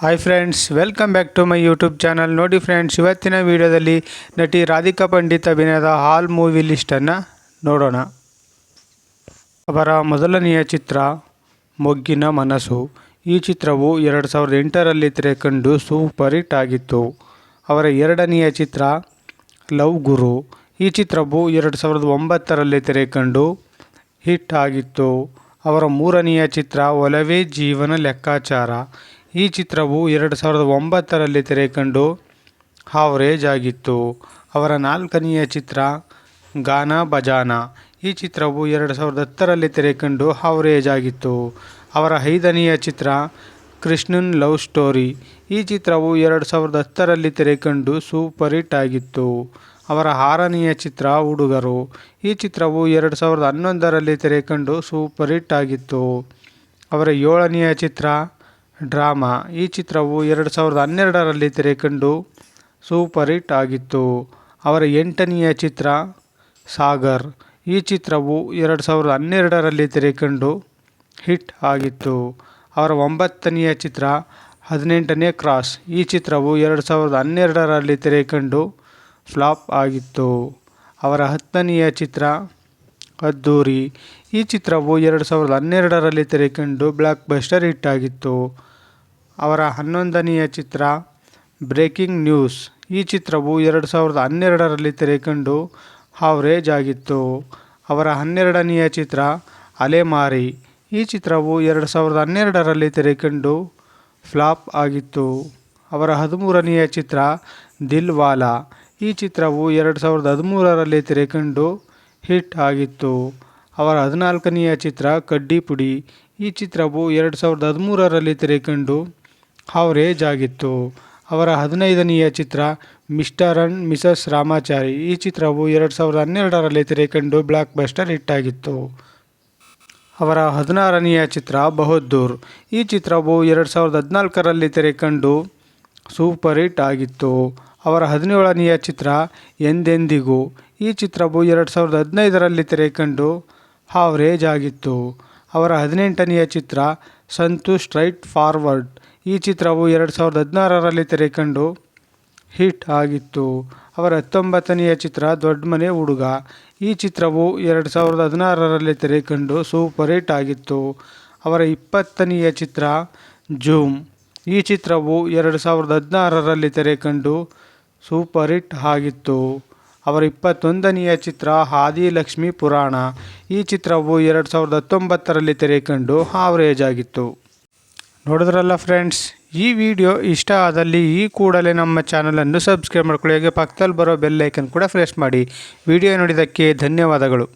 Hi friends welcome back to my YouTube channel ನೋಡಿ friends ಇವತ್ತಿನ ವಿಡಿಯೋದಲ್ಲಿ ನಟಿ ರಾಧಿಕಾ ಪಂಡಿತ್ ಅಭಿನಯದ ಹಾಲ್ ಮೂವಿ ಲಿಸ್ಟನ್ನು ನೋಡೋಣ. ಅವರ ಮೊದಲನೆಯ ಚಿತ್ರ, ಮೊಗ್ಗಿನ ಮನಸ್ಸು. ಈ ಚಿತ್ರವು ಎರಡು ಸಾವಿರದ ಎಂಟರಲ್ಲಿ ತೆರೆಕಂಡು ಸೂಪರ್ ಹಿಟ್ ಆಗಿತ್ತು. ಅವರ ಎರಡನೆಯ ಚಿತ್ರ, ಲವ್ ಗುರು. ಈ ಚಿತ್ರವು ಎರಡು ಸಾವಿರದ ಒಂಬತ್ತರಲ್ಲಿ ತೆರೆಕಂಡು ಹಿಟ್ ಆಗಿತ್ತು. ಅವರ ಮೂರನೆಯ ಚಿತ್ರ, ಒಲವೇ ಜೀವನ ಲೆಕ್ಕಾಚಾರ. ಈ ಚಿತ್ರವು ಎರಡು ಸಾವಿರದ ಒಂಬತ್ತರಲ್ಲಿ ತೆರೆಕಂಡು ಹಾವರೇಜ್ ಆಗಿತ್ತು ಅವರ ನಾಲ್ಕನೆಯ ಚಿತ್ರ ಗಾನಾ ಬಜಾನಾ. ಈ ಚಿತ್ರವು ಎರಡು ಸಾವಿರದ ಹತ್ತರಲ್ಲಿ ತೆರೆಕಂಡು ಹಾವರೇಜ್ ಆಗಿತ್ತು ಅವರ ಐದನೆಯ ಚಿತ್ರ ಕೃಷ್ಣನ್ ಲವ್ ಸ್ಟೋರಿ. ಈ ಚಿತ್ರವು ಎರಡು ಸಾವಿರದ ಹತ್ತರಲ್ಲಿ ತೆರೆಕಂಡು ಸೂಪರ್ ಹಿಟ್ ಆಗಿತ್ತು. ಅವರ ಆರನೆಯ ಚಿತ್ರ ಹುಡುಗರು ಈ ಚಿತ್ರವು ಎರಡು ಸಾವಿರದ ಹನ್ನೊಂದರಲ್ಲಿ ತೆರೆಕಂಡು ಸೂಪರ್ ಹಿಟ್ ಆಗಿತ್ತು. ಅವರ ಏಳನೆಯ ಚಿತ್ರ ಡ್ರಾಮಾ. ಈ ಚಿತ್ರವು ಎರಡು ಸಾವಿರದ ಹನ್ನೆರಡರಲ್ಲಿ ತೆರೆಕಂಡು ಸೂಪರ್ ಹಿಟ್ ಆಗಿತ್ತು. ಅವರ ಎಂಟನೆಯ ಚಿತ್ರ, ಸಾಗರ್. ಈ ಚಿತ್ರವು ಎರಡು ಸಾವಿರದ ಹನ್ನೆರಡರಲ್ಲಿ ತೆರೆಕಂಡು ಹಿಟ್ ಆಗಿತ್ತು. ಅವರ ಒಂಬತ್ತನೆಯ ಚಿತ್ರ, ಹದಿನೆಂಟನೇ ಕ್ರಾಸ್. ಈ ಚಿತ್ರವು ಎರಡು ಸಾವಿರದ ಹನ್ನೆರಡರಲ್ಲಿ ತೆರೆಕಂಡು ಫ್ಲಾಪ್ ಆಗಿತ್ತು. ಅವರ ಹತ್ತನೆಯ ಚಿತ್ರ, ಅದ್ದೂರಿ. ಈ ಚಿತ್ರವು ಎರಡು ಸಾವಿರದ ಹನ್ನೆರಡರಲ್ಲಿ ತೆರೆಕಂಡು ಬ್ಲಾಕ್ ಬಸ್ಟರ್ ಹಿಟ್ ಆಗಿತ್ತು. ಅವರ ಹನ್ನೊಂದನೆಯ ಚಿತ್ರ, ಬ್ರೇಕಿಂಗ್ ನ್ಯೂಸ್. ಈ ಚಿತ್ರವು ಎರಡು ಸಾವಿರದ ಹನ್ನೆರಡರಲ್ಲಿ ತೆರೆಕಂಡು ಹಾವ್ರೇಜ್ ಆಗಿತ್ತು. ಅವರ ಹನ್ನೆರಡನೆಯ ಚಿತ್ರ, ಅಲೆಮಾರಿ. ಈ ಚಿತ್ರವು ಎರಡು ಸಾವಿರದ ಹನ್ನೆರಡರಲ್ಲಿ ತೆರೆಕಂಡು ಫ್ಲಾಪ್ ಆಗಿತ್ತು. ಅವರ ಹದಿಮೂರನೆಯ ಚಿತ್ರ ದಿಲ್ವಾಲಾ ಈ ಚಿತ್ರವು ಎರಡು ಸಾವಿರದ ಹದಿಮೂರರಲ್ಲಿ ತೆರೆಕಂಡು ಹಿಟ್ ಆಗಿತ್ತು. ಅವರ ಹದಿನಾಲ್ಕನೆಯ ಚಿತ್ರ ಕಡ್ಡಿಪುಡಿ ಈ ಚಿತ್ರವು ಎರಡು ಸಾವಿರದ ಹದಿಮೂರರಲ್ಲಿ ತೆರೆಕಂಡು ಹಾವರೇಜ್ ಆಗಿತ್ತು. ಅವರ ಹದಿನೈದನೆಯ ಚಿತ್ರ ಮಿಸ್ಟರ್ ಅಂಡ್ ಮಿಸಸ್ ರಾಮಾಚಾರಿ. ಈ ಚಿತ್ರವು ಎರಡು ಸಾವಿರದ ಹನ್ನೆರಡರಲ್ಲಿ ತೆರೆಕಂಡು ಬ್ಲಾಕ್ ಬಸ್ಟರ್ ಹಿಟ್ ಆಗಿತ್ತು. ಅವರ ಹದಿನಾರನೆಯ ಚಿತ್ರ ಬಹದ್ದೂರ್. ಈ ಚಿತ್ರವು ಎರಡು ಸಾವಿರದ ಹದಿನಾಲ್ಕರಲ್ಲಿ ತೆರೆಕಂಡು ಸೂಪರ್ ಹಿಟ್ ಆಗಿತ್ತು. ಅವರ ಹದಿನೇಳನೆಯ ಚಿತ್ರ ಎಂದೆಂದಿಗೂ. ಈ ಚಿತ್ರವು ಎರಡು ಸಾವಿರದ ಹದಿನೈದರಲ್ಲಿ ತೆರೆಕಂಡು ಹಾವರೇಜ್ ಆಗಿತ್ತು. ಅವರ ಹದಿನೆಂಟನೆಯ ಚಿತ್ರ ಸಂತು ಸ್ಟ್ರೈಟ್ ಫಾರ್ವರ್ಡ್. ಈ ಚಿತ್ರವು ಎರಡು ಸಾವಿರದ ಹದಿನಾರರಲ್ಲಿ ತೆರೆಕಂಡು ಹಿಟ್ ಆಗಿತ್ತು. ಅವರ ಹತ್ತೊಂಬತ್ತನೆಯ ಚಿತ್ರ ದೊಡ್ಡ ಮನೆ ಹುಡುಗ. ಈ ಚಿತ್ರವು ಎರಡು ಸಾವಿರದ ಹದಿನಾರರಲ್ಲಿ ತೆರೆಕಂಡು ಸೂಪರ್ ಹಿಟ್ ಆಗಿತ್ತು. ಅವರ ಇಪ್ಪತ್ತನೆಯ ಚಿತ್ರ ಜೂಮ್. ಈ ಚಿತ್ರವು ಎರಡು ಸಾವಿರದ ಹದಿನಾರರಲ್ಲಿ ತೆರೆಕಂಡು ಸೂಪರ್ ಹಿಟ್ ಆಗಿತ್ತು. ಅವರ ಇಪ್ಪತ್ತೊಂದನೆಯ ಚಿತ್ರ ಆದಿಲಕ್ಷ್ಮಿ ಪುರಾಣ. ಈ ಚಿತ್ರವು ಎರಡು ಸಾವಿರದ ಹತ್ತೊಂಬತ್ತರಲ್ಲಿ ತೆರೆಕಂಡು ಆವರೇಜ್ ಆಗಿತ್ತು. ನೋಡಿದ್ರಲ್ಲ ಫ್ರೆಂಡ್ಸ್ ಈ ವಿಡಿಯೋ ಇಷ್ಟ ಆದಲ್ಲಿ ಈ ಕೂಡಲೇ ನಮ್ಮ ಚಾನಲನ್ನು ಸಬ್ಸ್ಕ್ರೈಬ್ ಮಾಡ್ಕೊಳ್ಳಿ. ಹಾಗೆ ಪಕ್ಕದಲ್ಲಿ ಬರೋ ಬೆಲ್ ಐಕನ್ ಕೂಡ ಪ್ರೆಸ್ ಮಾಡಿ. ವಿಡಿಯೋ ನೋಡಿದ್ದಕ್ಕೆ ಧನ್ಯವಾದಗಳು.